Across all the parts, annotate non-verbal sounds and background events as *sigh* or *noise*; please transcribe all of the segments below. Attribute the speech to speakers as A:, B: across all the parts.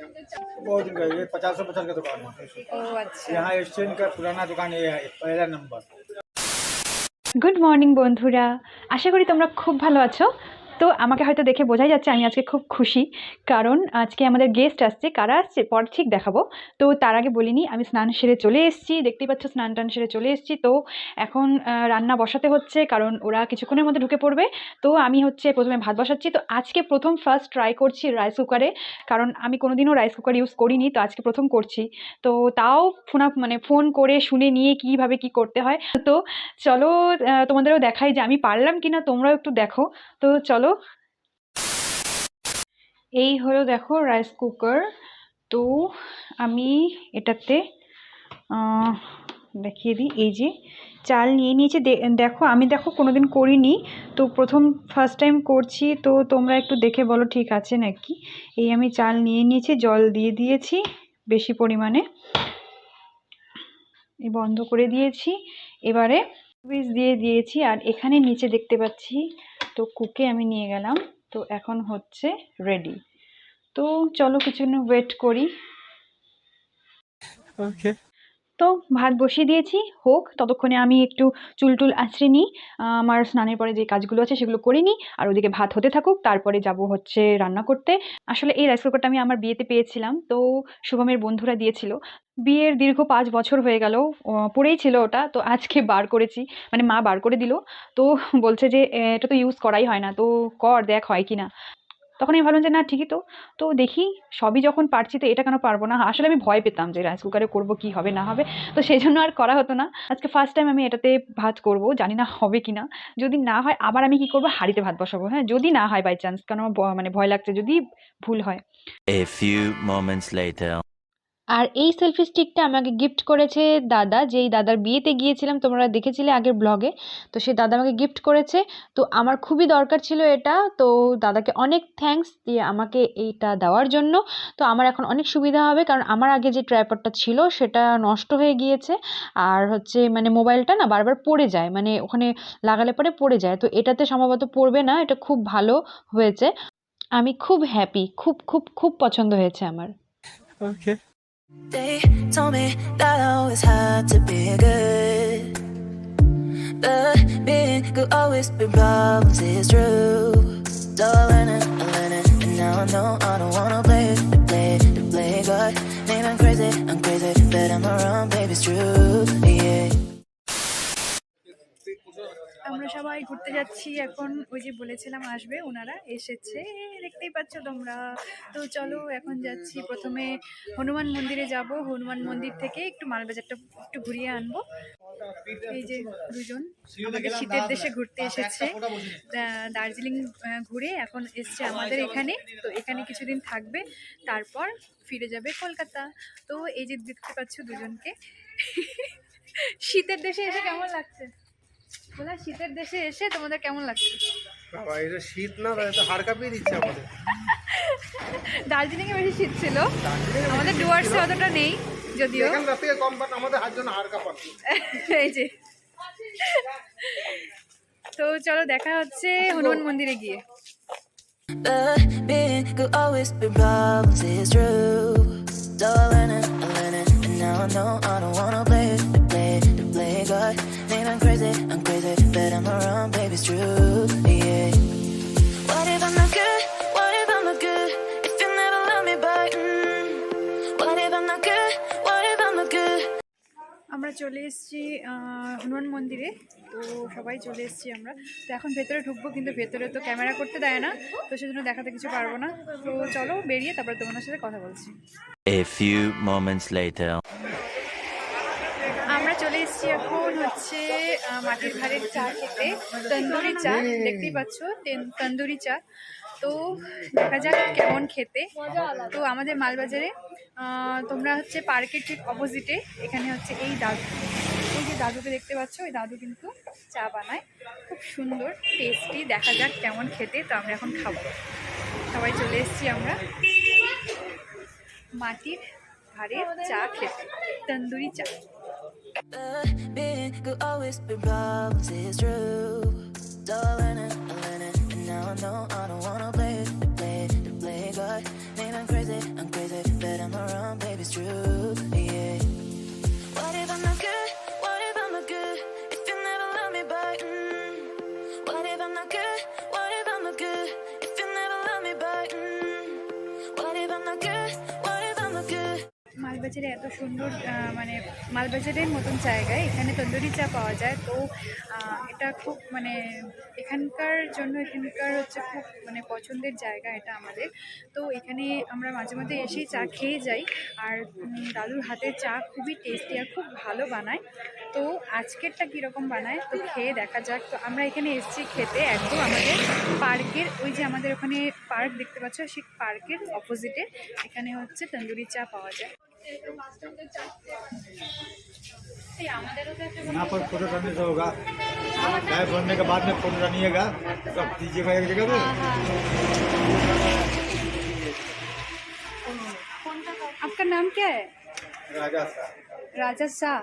A: बहुत दिन का ये पचास सौ पचास का दुकान है
B: ও আচ্ছা
A: यहाँ स्टैंड का पुराना दुकान ये है पहला नंबर
B: গুড মর্নিং বন্ধুরা আশা করি তোমরা খুব ভালো আছো তো আমাকে হয়তো দেখে বোঝাই যাচ্ছে আমি আজকে খুব খুশি। কারণ আজকে আমাদের গেস্ট আসছে, কারা আসছে? পর ঠিক দেখাবো। তো তার আগে বলিনি আমি স্নান সেরে চলে এসেছি, দেখতেই পাচ্ছ স্নান টান সেরে চলে এসেছি। তো এখন রান্না বসাতে হচ্ছে, কারণ ওরা কিছুক্ষণের মধ্যে ঢুকে পড়বে। তো আমি হচ্ছে প্রথমে ভাত বসাচ্ছি। তো আজকে প্রথম ফার্স্ট ট্রাই করছি রাইস কুকারে কারণ আমি কোনোদিনও রাইস কুকার ইউজ করিনি। তো আজকে প্রথম করছি। তো তাও ফোনা মানে ফোন করে শুনে নিয়ে কীভাবে কি করতে হয়। তো চলো তোমাদেরও দেখাই যে আমি পারলাম কিনা, তোমরাও একটু দেখো। তো চলো এই হলো দেখো রাইস কুকার তো আমি এটাতে দেখিয়ে দিই। এই যে চাল নিয়ে নিয়েছি। দেখো, আমি দেখো কোনোদিন করিনি। তো প্রথম ফার্স্ট টাইম করছি। তো তোমরা একটু দেখে বলো, ঠিক আছে নাকি? এই আমি চাল নিয়ে নিয়েছি, জল দিয়ে দিয়েছি বেশি পরিমাণে। বন্ধ করে দিয়েছি। এবারে বীজ দিয়ে দিয়েছি। আর এখানে নিচে দেখতে পাচ্ছি তো কুকে আমি নিয়ে গেলাম। তো এখন হচ্ছে রেডি তো চলো কিছুক্ষণ ওয়েট করি।
A: ओके
B: তো ভাত বসিয়ে দিয়েছি, হোক, ততক্ষণে আমি একটু চুল টুল আঁচড়ে নিই আমার স্নানের পরে যে কাজগুলো আছে সেগুলো করে নিই, আর ওদিকে ভাত হতে থাকুক, তারপরে যাব হচ্ছে রান্না করতে। আসলে এই রাইস কুকারটা আমি আমার বিয়েতে পেয়েছিলাম, তো শুভমের বন্ধুরা দিয়েছিল। বিয়ের দীর্ঘ পাঁচ বছর হয়ে গেল পড়েই ছিল ওটা, তো আজকে বার করেছি মানে মা বার করে দিল, তো বলছে যে এটা তো ইউজ করাই হয় না, তো কর, দেখ হয় কি না তখন আমি ভাবলাম যে, না, ঠিকই তো। তো দেখি সবই যখন পারছি তো এটা কেন পারব না? আসলে আমি ভয় পেতাম যে, রাইস কুকারে করব কি হবে, না হবে? তো সেই জন্য আর করা হতো না। আজকে ফার্স্ট টাইম আমি এটাতে ভাত করব, জানি না হবে কি না। যদি না হয়, আবার আমি কি করব? হাঁড়িতে ভাত বসাবো হ্যাঁ? যদি না হয় বাই চান্স কেন মানে ভয় লাগছে, যদি ভুল হয়।
C: A few moments later.
B: আর এই সেলফি স্টিকটা আমাকে গিফট করেছে দাদা, যেই দাদার বিয়েতে গিয়েছিলাম, তোমরা দেখেছিলে আগের ব্লগে তো সেই দাদা আমাকে গিফট করেছে। তো আমার খুবই দরকার ছিল এটা। তো দাদাকে অনেক থ্যাঙ্কস দিয়ে আমাকে এইটা দেওয়ার জন্য। তো আমার এখন অনেক সুবিধা হবে, কারণ আমার আগে যে ট্রাইপডটা ছিল, সেটা নষ্ট হয়ে গিয়েছে। আর হচ্ছে মানে মোবাইলটা না বারবার পড়ে যায় মানে ওখানে লাগালে পরে পড়ে যায়। তো এটাতে সম্ভবত পড়বে না, এটা খুব ভালো হয়েছে। আমি খুব হ্যাপি খুব খুব খুব পছন্দ হয়েছে আমার।
A: Okay
D: They told me that I always had to be good. But being good always been problems, it's true. So I learned it, I learned it, and now I know I don't wanna play to play to play God. Maybe I'm crazy, I'm crazy, but I'm wrong, baby, it's true. Yeah.
B: আমরা সবাই ঘুরতে যাচ্ছি এখন, ওই যে বলেছিলাম আসবে, ওনারা এসেছে। দেখতেই পাচ্ছ তোমরা। তো চলো এখন যাচ্ছি, প্রথমে হনুমান মন্দিরে যাব। হনুমান মন্দির থেকে একটু মালবাজারটা একটু ঘুরিয়ে আনব। এই যে দুজন আমাদের শীতের দেশে ঘুরতে এসেছে। দার্জিলিং ঘুরে এখন এসছে আমাদের এখানে। তো এখানে কিছুদিন থাকবে, তারপর ফিরে যাবে কলকাতা। তো এই যে দেখতে পাচ্ছ দুজনকে। শীতের দেশে এসে কেমন লাগছে? বলা শীতের দেশে এসে তোমাদের কেমন লাগছে?
A: বাবা এটা শীত না তাহলে তো হাড় কাঁপিয়ে দিচ্ছে আমাদের।
B: দার্জিলিং এ বেশি শীত ছিল। আমাদের ডুয়ার্সে অতটা নেই যদিও।
A: এখানকার থেকে কম বাট আমাদের হাত জন্য হাড় কাঁপাচ্ছে
B: এই যে। তো চলো দেখা হচ্ছে হনুমান মন্দিরে গিয়ে।
D: But being good always been problems, it's true. So I learned it, I learned it, and now I know I don't wanna
B: আমরা চলে এসেছি হনুমান মন্দিরে। তো সবাই চলে এসেছি আমরা। তো এখন ভেতরে ঢুকবো কিন্তু ভেতরে তো ক্যামেরা করতে দেয় না। তো সেজন্য দেখাতে কিছু পারব না। তো চলো বেরিয়ে তারপরে তোমার সাথে কথা বলছি।
C: A few moments later.
B: আমরা চলে এসেছি এখন হচ্ছে মাটির ঘাড়ের চা খেতে। তন্দুরি চা দেখতেই পাচ্ছ? তেন- তন্দুরি চা। তো দেখা যাক কেমন খেতে। তো আমাদের মালবাজারে তোমরা হচ্ছে পার্কের ঠিক অপোজিটে এখানে হচ্ছে এই দাদু। এই যে দাদুকে দেখতে পাচ্ছ ওই দাদু কিন্তু চা বানায়। খুব সুন্দর টেস্টি দেখা যাক কেমন খেতে তো আমরা এখন খাব। সবাই চলে এসেছি আমরা। মাটির ঘাড়ের চা খেতে তন্দুরি চা।
D: Always been problems, it's true. And now I know What if I'm not good? What if I'm not good? If you never love me back, mm. what if I'm not good? What if
B: মালবাজারে এত সুন্দর মানে মালবাজারের মতন জায়গায় এখানে তন্দুরি চা পাওয়া যায়। তো এটা খুব মানে এখানকার জন্য এখানকার হচ্ছে খুব মানে পছন্দের জায়গা এটা আমাদের। তো, এখানে আমরা মাঝে মাঝে এসেই চা খেয়ে যাই। আর দাদুর হাতের চা খুবই টেস্টি আর খুব ভালো বানায়। তো, আজকেরটা কীরকম বানায় তো খেয়ে দেখা যাক। তো, আমরা এখানে এসেছি খেতে। একদম আমাদের পার্কের, ওই যে আমাদের ওখানে পার্ক দেখতে পাচ্ছ, সেই পার্কের অপোজিটে এখানে হচ্ছে তন্দুরি চা পাওয়া যায়।
A: यहाँ पर फ़ोटो करने से होगा। चाय बनने के बाद में फ़ोटो डालिएगा। तो सब दीजिएगा एक जगह पे।
B: आपका नाम क्या है?
A: राजा शाह
B: राजा शाह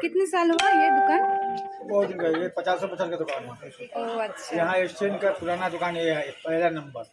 B: कितने साल हुआ ये दुकान?
A: बहुत दिन ये पचास सौ पचास का दुकान है।
B: ओह अच्छा।
A: यहाँ एक्सचेंज का पुराना दुकान ये है। पहला नंबर।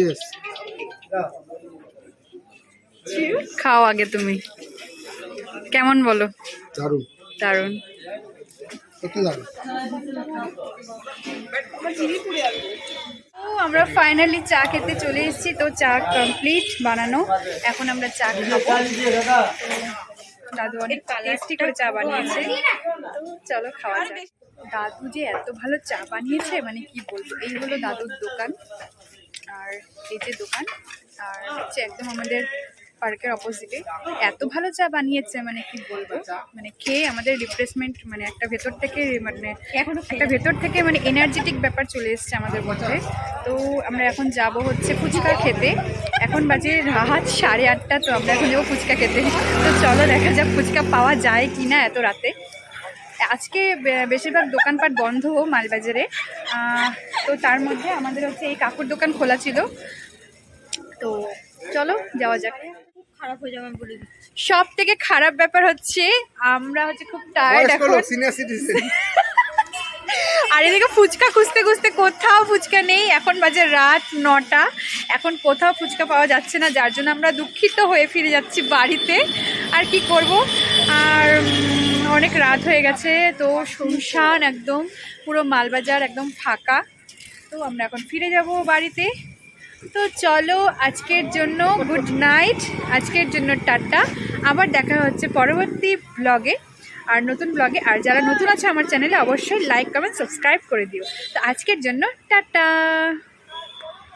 A: চিয়ার্স
B: খাও আগে তুমি। কেমন বলো? দারুণ।
A: দারুণ।
B: ও আমরা ফাইনালি চা খেতে চলে এসেছি। তো চা কমপ্লিট বানানো। এখন আমরা চা খাব। দাদু অনেক টেস্টি করে চা বানিয়েছে। তো চলো খাওয়া দাদু যে এত ভালো চা বানিয়েছে মানে কি বলব? এই হলো দাদুর দোকান। আর এই যে দোকান আর হচ্ছে একদম আমাদের পার্কের অপোজিটে এত ভালো চা বানিয়েছে মানে কি বলব? মানে খেয়ে আমাদের রিফ্রেশমেন্ট মানে একটা ভেতর থেকে মানে একটা ভেতর থেকে মানে এনার্জেটিক ব্যাপার চলে এসছে আমাদের মধ্যে। তো আমরা এখন যাব হচ্ছে ফুচকা খেতে। এখন বাজে রাত সাড়ে আটটা তো আমরা এখন যাব ফুচকা খেতে। তো চলো দেখা যাক ফুচকা পাওয়া যায় কি না এত রাতে। আজকে বেশিরভাগ দোকানপাট বন্ধ মালবাজারে। তো তার মধ্যে আমাদের হচ্ছে এই কাপড় দোকান খোলা ছিল। তো চলো যাওয়া যাক।
E: খারাপ হয়ে যাবে বলে
B: সব থেকে খারাপ ব্যাপার হচ্ছে আমরা হচ্ছে খুব টায়ার্ড এখন। *laughs* আর এদিকে ফুচকা খুঁজতে খুঁজতে কোথাও ফুচকা নেই। এখন বাজে রাত নটা। এখন কোথাও ফুচকা পাওয়া যাচ্ছে না যার জন্য আমরা দুঃখিত হয়ে ফিরে যাচ্ছি বাড়িতে। আর কি করব? আর অনেক রাত হয়ে গেছে তো শুনশান একদম পুরো মালবাজার একদম ফাঁকা। তো আমরা এখন ফিরে যাব বাড়িতে। তো চলো আজকের জন্য গুড নাইট, আজকের জন্য টাটা। আবার দেখা হচ্ছে পরবর্তী ব্লগে। আর নতুন ব্লগে, আর যারা নতুন আছে আমার চ্যানেলে অবশ্যই লাইক, কমেন্ট, সাবস্ক্রাইব করে দিও। তো আজকের জন্য টাটা।